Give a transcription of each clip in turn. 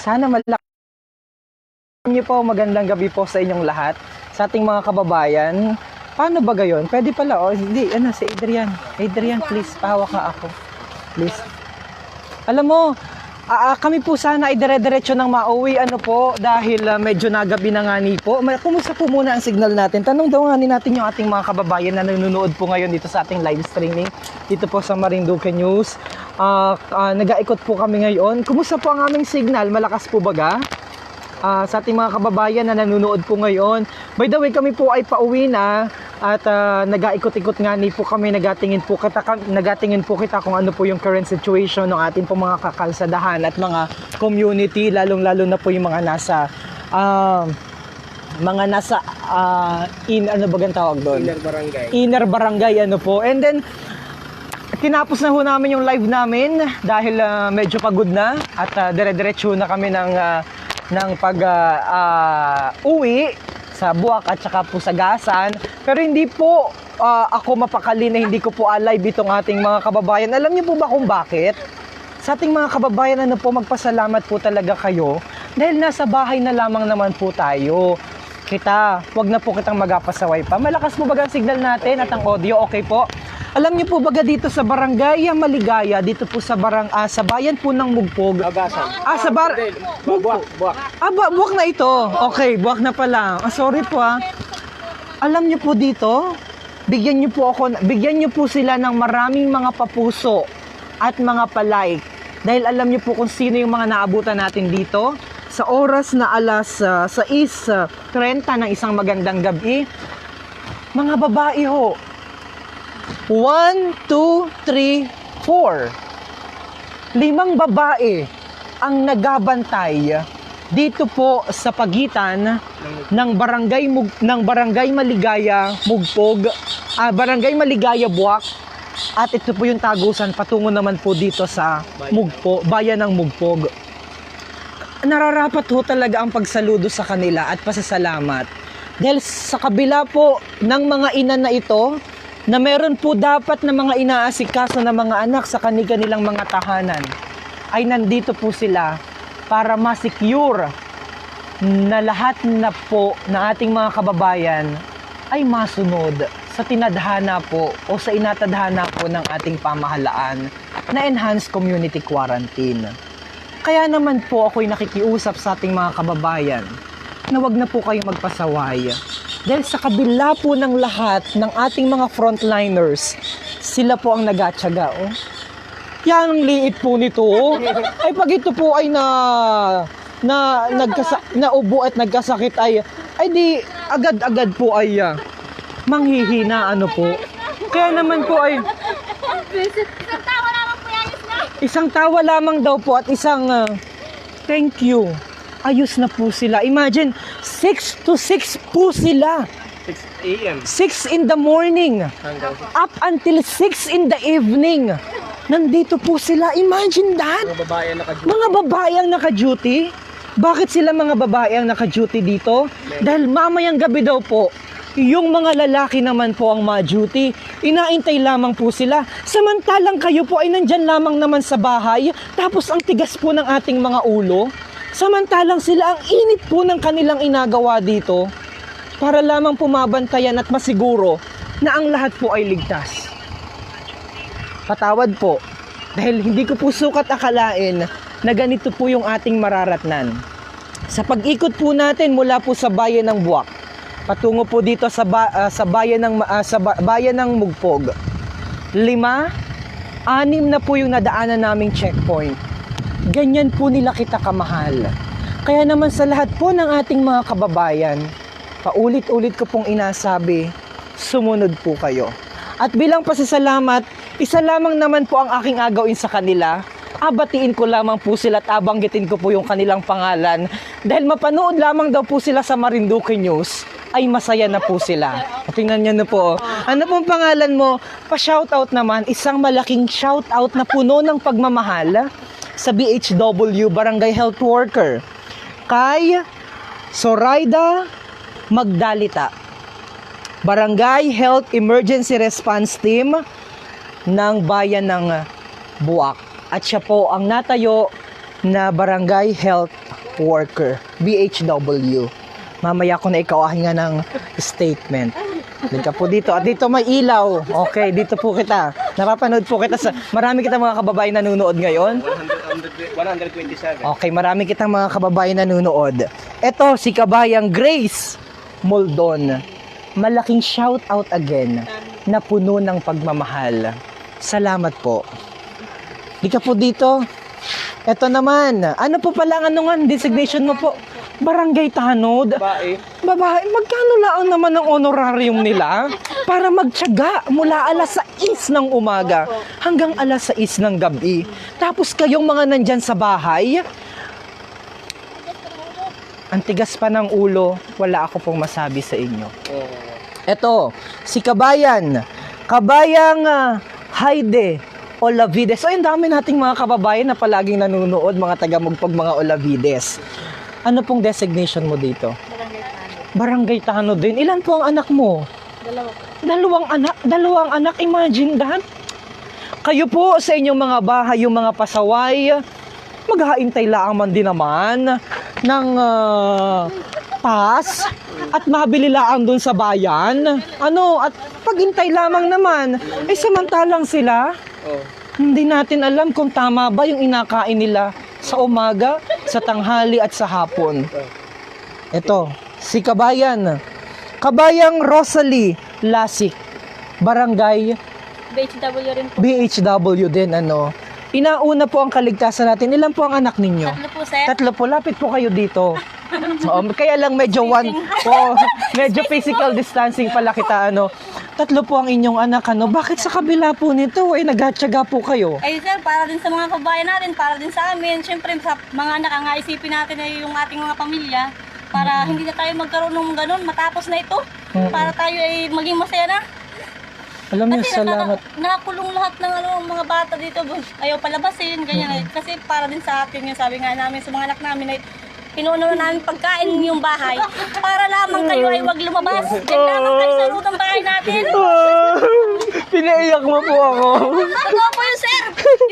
Sana malaki niyo po, magandang gabi po sa inyong lahat. Sa ating mga kababayan, paano ba gayon? Pwede pala, o hindi, ano, si Adrian. Adrian, please, pahawak ka ako. Please. Alam mo, ah, kami po sana ay dire-diretso ng mauwi, ano po, dahil ah, medyo nagabi na nga ni po. Kumusta po muna ang signal natin? Tanong daw nga natin yung ating mga kababayan na nanonood po ngayon dito sa ating live streaming, dito po sa Marinduque News. Ah, ah, nag-aikot po kami ngayon. Kumusta po ang aming signal? Malakas po baga? Ah, sa ating mga kababayan na nanonood po ngayon. By the way, kami po ay pauwi na at ah, nag-aikot-ikot nga ni po kami nagatingin po kita nagatingin po kita kung ano po yung current situation ng ating po mga kakalsadahan at mga community lalong-lalo na po yung mga nasa ah, mga nasa ah, in ano ba ang tawag doon? Inner barangay. inner barangay ano po. And then tinapos na ho namin yung live namin dahil ah, medyo pagod na at ah, dire-diretso na kami ng ah, ng pag ah, ah, uwi sa Buwak at saka po sa Gasan. Pero hindi po ah, ako mapakali na hindi ko po alive itong ating mga kababayan. Alam niyo po ba kung bakit? Sa ating mga kababayan, ano po, magpasalamat po talaga kayo dahil nasa bahay na lamang naman po tayo. Kita, wag na po kitang magapasaway pa. Malakas po baga ang signal natin at ang audio, okay po? Alam niyo po baga dito sa Barangay Maligaya, dito po sa barang ah, sa bayan po ng Mugpog. Agasan. Ah, sa bar... Buwak, buwak. Ah, ba, buwak na ito. Okay, buwak na pala. Ah, sorry po ah. Alam niyo po dito, bigyan niyo po ako, bigyan niyo po sila ng maraming mga papuso at mga palike. Dahil alam niyo po kung sino yung mga naabutan natin dito. Sa oras na alas uh, 6.30 ng isang magandang gabi, mga babae ho. 1, 2, 3, 4 limang babae ang nagabantay dito po sa pagitan ng barangay Mug, ng barangay Maligaya Mugpog, ah, barangay Maligaya Buwak at ito po yung tagusan patungo naman po dito sa Mugpo, bayan ng Mugpog. Nararapat ho talaga ang pagsaludo sa kanila at pasasalamat. Dahil sa kabila po ng mga ina na ito, na meron po dapat na mga inaasikaso na mga anak sa kanilang mga tahanan, ay nandito po sila para ma-secure na lahat na po na ating mga kababayan ay masunod sa tinadhana po o sa inatadhana po ng ating pamahalaan na enhanced community quarantine. Kaya naman po ako'y nakikiusap sa ating mga kababayan na wag na po kayo magpasaway. Dahil sa kabila po ng lahat ng ating mga frontliners, sila po ang nagatsaga. Oh. Yan ang liit po nito. oh. Ay pag ito po ay na na nagkasa, naubo at nagkasakit ay ay di agad-agad po ay ah, manghihina ano po. Kaya naman po ay Isang tawa lamang po yan. Isang tawa lamang daw po at isang ah, thank you. Ayos na po sila. Imagine, 6 to 6 po sila. 6 a.m. 6 in the morning. Hanggang Up until 6 in the evening. Nandito po sila. Imagine that. mga babae ang naka Mga babae ang naka-duty. Bakit sila mga babae ang naka-duty dito? Dahil mamayang gabi daw po, yung mga lalaki naman po ang ma-duty. Inaintay lamang po sila. Samantalang kayo po ay nandyan lamang naman sa bahay. Tapos ang tigas po ng ating mga ulo. Samantalang sila ang init po ng kanilang inagawa dito. Para lamang pumabantayan at masiguro na ang lahat po ay ligtas. Patawad po. Dahil hindi ko po sukat akalain na ganito po yung ating mararatnan. Sa pag-ikot po natin mula po sa bayan ng Buwak, patungo po dito sa, ba- ah, sa bayan ng ah, sa ba- bayan ng Mugpog. Lima, anim na po yung nadaanan naming checkpoint. Ganyan po nila kita kamahal. Kaya naman sa lahat po ng ating mga kababayan, paulit-ulit ko pong inasabi, sumunod po kayo. At bilang pasasalamat, isa lamang naman po ang aking agawin sa kanila. Abatiin ko lamang po sila at abanggitin ko po yung kanilang pangalan. Dahil mapanood lamang daw po sila sa Marinduque News, ay masaya na po sila. Tingnan niyo na po. Ano pong pangalan mo? Pa-shoutout naman, isang malaking shoutout na puno ng pagmamahal sa BHW Barangay Health Worker kay Soraida Magdalita. Barangay Health Emergency Response Team ng bayan ng Buwak. At siya po ang natayo na barangay health worker, BHW. Mamaya ko na ikawahin nga ng statement. Dito po dito. At dito may ilaw. Okay, dito po kita. Napapanood po kita sa... Marami kita mga kababayan nanonood ngayon. 100, 127. Okay, marami kitang mga kababayan nanonood. Ito, si Kabayang Grace Moldon. Malaking shout out again na puno ng pagmamahal. Salamat po. Di po dito. Ito naman. Ano po pala ang ano nga designation mo po? Barangay Tanod. Bae. Babae, magkano lang naman ang honorarium nila para magtyaga mula alas 6 ng umaga hanggang alas 6 ng gabi. Tapos kayong mga nandyan sa bahay, ang tigas pa ng ulo, wala ako pong masabi sa inyo. Eto, si Kabayan. Kabayang ah, Haide Olavides. So, yung dami nating mga kababayan na palaging nanonood, mga taga-mugpag mga Olavides. Ano pong designation mo dito? Barangay Tano. Barangay Tano din. Ilan po ang anak mo? Dalawa. Dalawang anak, dalawang anak. Imagine that. Kayo po sa inyong mga bahay, yung mga pasaway, maghaintay lang man din naman ng ah, pass at mabili lang doon sa bayan. Ano, at paghintay lamang naman, ay samantalang sila, Oh. hindi natin alam kung tama ba yung inakain nila sa umaga, sa tanghali at sa hapon. Ito, si Kabayan. Kabayang Rosalie Lasik. Barangay BHW rin po. BHW din ano. Inauna po ang kaligtasan natin. Ilan po ang anak ninyo? Tatlo po, sir. Tatlo po. Lapit po kayo dito. Oo, kaya lang medyo one, oh, medyo physical distancing pala kita ano. Tatlo po ang inyong anak ano. Bakit sa kabila po nito ay naghatsaga po kayo? Ay sir, para din sa mga kabayan natin, para din sa amin. Siyempre, sa mga anak, ang isipin natin ay yung ating mga pamilya para hindi na tayo magkaroon ng ganun matapos na ito. Mm-mm. Para tayo ay maging masaya na. Alam niyo, Kasi salamat. naka- nakakulong lahat ng ano, mga bata dito. Ayaw palabasin, ganyan. Kasi para din sa atin yung sabi nga namin sa mga anak namin ay pinuno na namin pagkain yung bahay para lamang kayo ay wag lumabas. Diyan lamang kayo sa lutang bahay natin. Pinaiyak mo po ako. Totoo po yun, sir.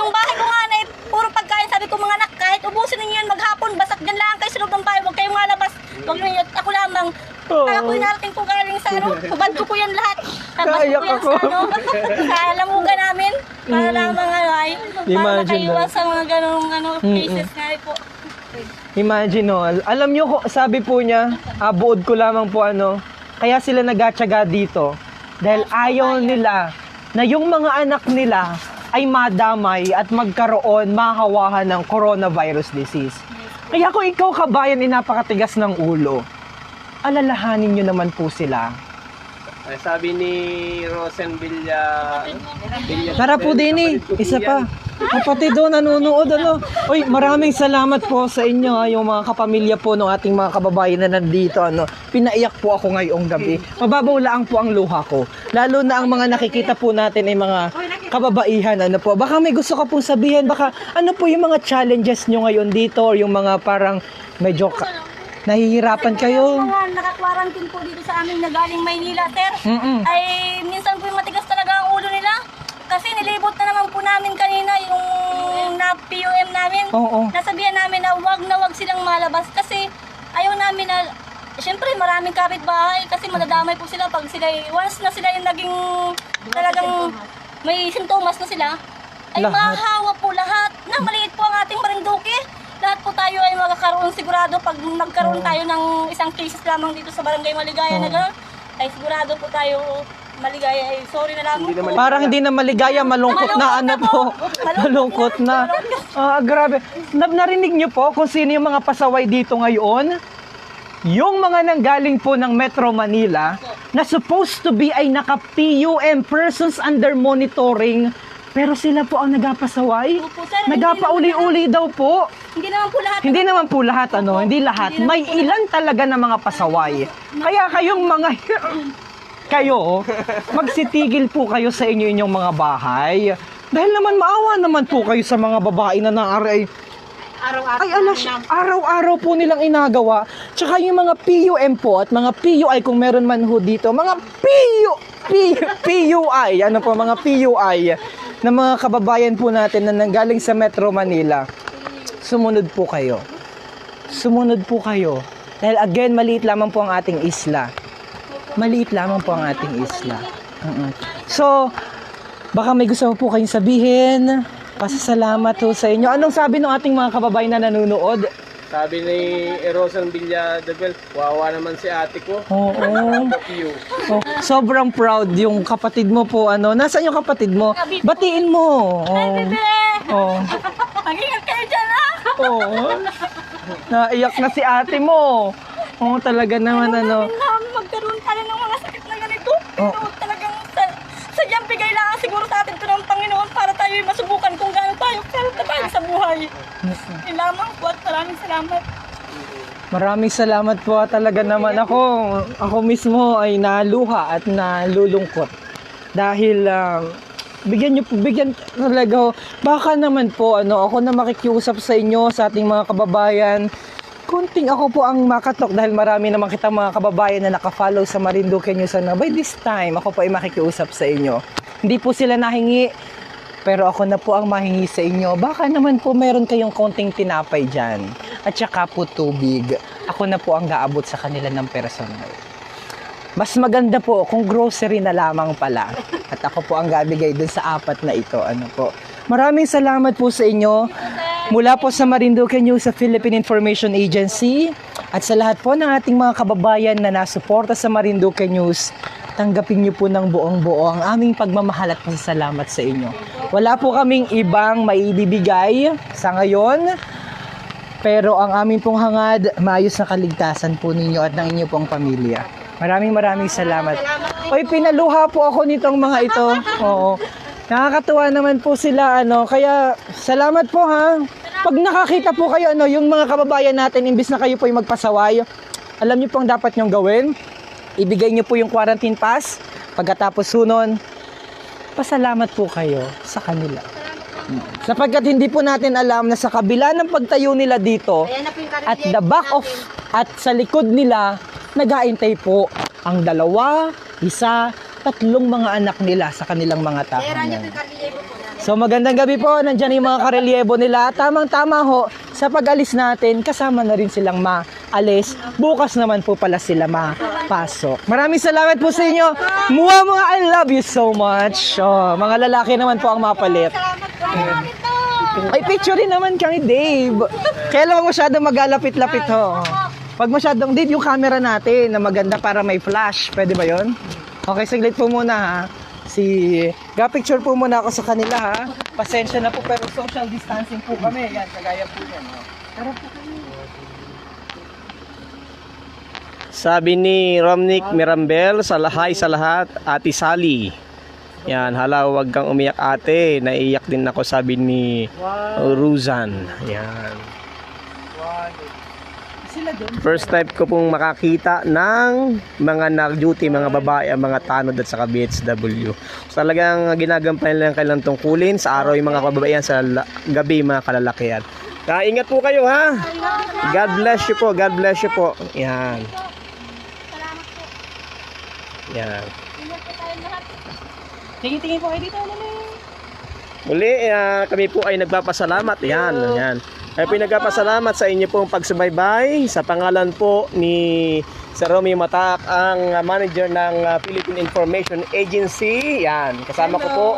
Yung bahay ko nga na puro pagkain. Sabi ko mga anak, kahit ubusin ninyo yan maghapon, basak dyan lang kayo sa loob ng bahay. Huwag kayong malabas. Huwag ninyo, ako lamang. Kaya ko inarating ko galing sa ano, hubad ko po yan lahat. Tapos ko po yan ako. sa ano, sa alamuga namin. Para lamang ano ay, para makaiwas sa mga ganong ano, cases nga po. Imagine, no? Alam nyo, ko- sabi po niya, ah, buod ko lamang po ano, kaya sila nagatsaga dito. Dahil ayaw nila na yung mga anak nila ay madamay at magkaroon, mahawahan ng coronavirus disease. Kaya kung ikaw kabayan ay napakatigas ng ulo, alalahanin nyo naman po sila. Ay, sabi ni Rosen Villa... Villa Tara po din eh. Isa pa. Kapatid doon, nanonood ano. Uy, maraming salamat po sa inyo ha, yung mga kapamilya po ng ating mga kababayan na nandito ano. Pinaiyak po ako ngayong gabi. Mababaw lang po ang luha ko. Lalo na ang mga nakikita po natin ay mga kababaihan ano po. Baka may gusto ka pong sabihin, baka ano po yung mga challenges nyo ngayon dito or yung mga parang medyo ka- nahihirapan kayo. Mga naka-quarantine po dito sa amin na galing Maynila, sir. Mm-mm. ay minsan po yung matigas talaga ang ulo nila. Kasi nilibot na naman po namin kanina yung na PUM namin. Oo. Nasabihan namin na wag na wag silang malabas kasi ayaw namin na Siyempre, maraming kapitbahay kasi madadamay po sila pag sila, once na sila yung naging talagang may sintomas na sila, ay Lahat. mahahawa po lahat. Na maliit po ang ating Marinduque. Po tayo ay magkakaroon sigurado pag nagkaroon tayo ng isang cases lamang dito sa Barangay Maligaya na gano'n, ay sigurado po tayo maligaya. Ay, sorry na lang Hindi po. Parang hindi na maligaya, malungkot na ano po. Malungkot na. Ah, grabe. Na- narinig niyo po kung sino yung mga pasaway dito ngayon? Yung mga nanggaling po ng Metro Manila na supposed to be ay naka-PUM persons under monitoring pero sila po ang nagapasaway. Opo, sir, Nagapauli-uli daw po. Hindi naman po lahat. Hindi naman po lahat ano, hindi lahat. May ilan talaga na mga pasaway. Kaya kayong mga kayo, magsitigil po kayo sa inyo inyong mga bahay. Dahil naman maawa naman po kayo sa mga babae na naaray. Ay, alas, araw-araw po nilang inagawa. Tsaka yung mga PUM po at mga PUI kung meron man ho dito, mga PU, P- PUI, ano po, mga PUI na mga kababayan po natin na nanggaling sa Metro Manila. sumunod po kayo. Sumunod po kayo. Dahil again, maliit lamang po ang ating isla. Maliit lamang po ang ating isla. So, baka may gusto po kayong sabihin. Pasasalamat po sa inyo. Anong sabi ng ating mga kababayan na nanonood? Sabi ni Rosen Villa de Bel, wawa naman si ate ko. Oo. Oh, sobrang proud yung kapatid mo po ano. Nasaan yung kapatid mo? Batiin mo. Oh. Oh. Mag-ingat kayo dyan, ah! Oo. Naiyak na si ate mo. Oo, talaga naman ano. na magkaroon tayo ng mga sakit na ganito. Oh. Pero talagang sa, sadyang bigay lang siguro sa atin ito ng Panginoon para tayo masubukan kung gaano tayo sa buhay. Yun lamang po at maraming salamat. Maraming salamat po talaga naman ako. Ako mismo ay naluha at nalulungkot. Dahil ah, bigyan niyo po, bigyan talaga. Baka naman po ano, ako na makikiusap sa inyo sa ating mga kababayan. Kunting ako po ang makatok dahil marami naman kita mga kababayan na nakafollow sa Marinduque News na by this time ako po ay makikiusap sa inyo. Hindi po sila nahingi pero ako na po ang mahingi sa inyo. Baka naman po meron kayong konting tinapay dyan. At saka po tubig. Ako na po ang gaabot sa kanila ng personal. Mas maganda po kung grocery na lamang pala. At ako po ang gabigay dun sa apat na ito. Ano po. Maraming salamat po sa inyo. Mula po sa Marinduque News sa Philippine Information Agency at sa lahat po ng ating mga kababayan na nasuporta sa Marinduque News, tanggapin niyo po ng buong buo ang aming pagmamahal at pasasalamat sa inyo. Wala po kaming ibang maibibigay sa ngayon, pero ang aming pong hangad, maayos na kaligtasan po ninyo at ng inyo pong pamilya. Maraming maraming salamat. Oy, pinaluha po ako nitong mga ito. Oo. Nakakatuwa naman po sila ano. Kaya salamat po ha. Pag nakakita po kayo ano, yung mga kababayan natin imbis na kayo po yung magpasaway, alam niyo pong dapat niyong gawin. Ibigay niyo po yung quarantine pass. Pagkatapos sunon, pasalamat po kayo sa kanila. Sapagkat hindi po natin alam na sa kabila ng pagtayo nila dito, at the back of, at sa likod nila, nag-aintay po ang dalawa, isa, tatlong mga anak nila sa kanilang mga tahanan. So magandang gabi po, nandiyan yung mga karelyebo nila. Tamang-tama ho, sa pag-alis natin, kasama na rin silang maalis. Bukas naman po pala sila mapasok. Maraming salamat po sa inyo. Mua mga I love you so much. Oh, mga lalaki naman po ang mapalit. Ay, picture rin naman kami, Dave. Kaya lang masyadong magalapit-lapit ho. Pag masyadong, Dave, yung camera natin na maganda para may flash. Pwede ba yon? Okay, saglit po muna ha. Si, ga-picture po muna ako sa kanila ha. Pasensya na po, pero social distancing po kami. Yan, kagaya po yan. Tara po kayo. Sabi ni Romnick Mirambel, sa lahay sa lahat, Ate Sally. Yan, hala, wag kang umiyak ate. Naiiyak din ako, sabi ni Ruzan. Yan. Sila doon. First time ko pong makakita ng mga nag-duty, mga babae, ang mga tanod at saka BHW. So, talagang ginagampanan lang kailang tungkulin sa araw yung mga kababaihan sa gabi mga kalalakihan. Kaya ingat po kayo ha. God bless you po. God bless you po. Yan. Yan. Tingin-tingin po kayo dito. Muli, ah, kami po ay nagpapasalamat. Yan, yan. Ay nagpapasalamat sa inyo pong pagsubaybay. Sa pangalan po ni Sir Romeo Matak, ang manager ng ah, Philippine Information Agency. Yan, kasama ko po.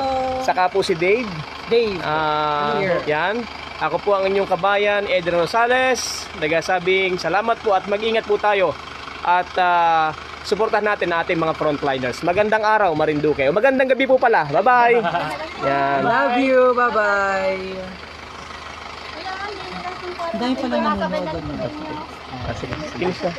Saka po si Dave. Dave. Here. yan. Ako po ang inyong kabayan, Edren Rosales. Nagasabing salamat po at mag-ingat po tayo. At ah, suportahan natin ang ating mga frontliners. Magandang araw, Marinduque. O magandang gabi po pala. Bye-bye. Yan. Love you. Bye-bye. Dahil pala nanonood. Ah, sige. Na.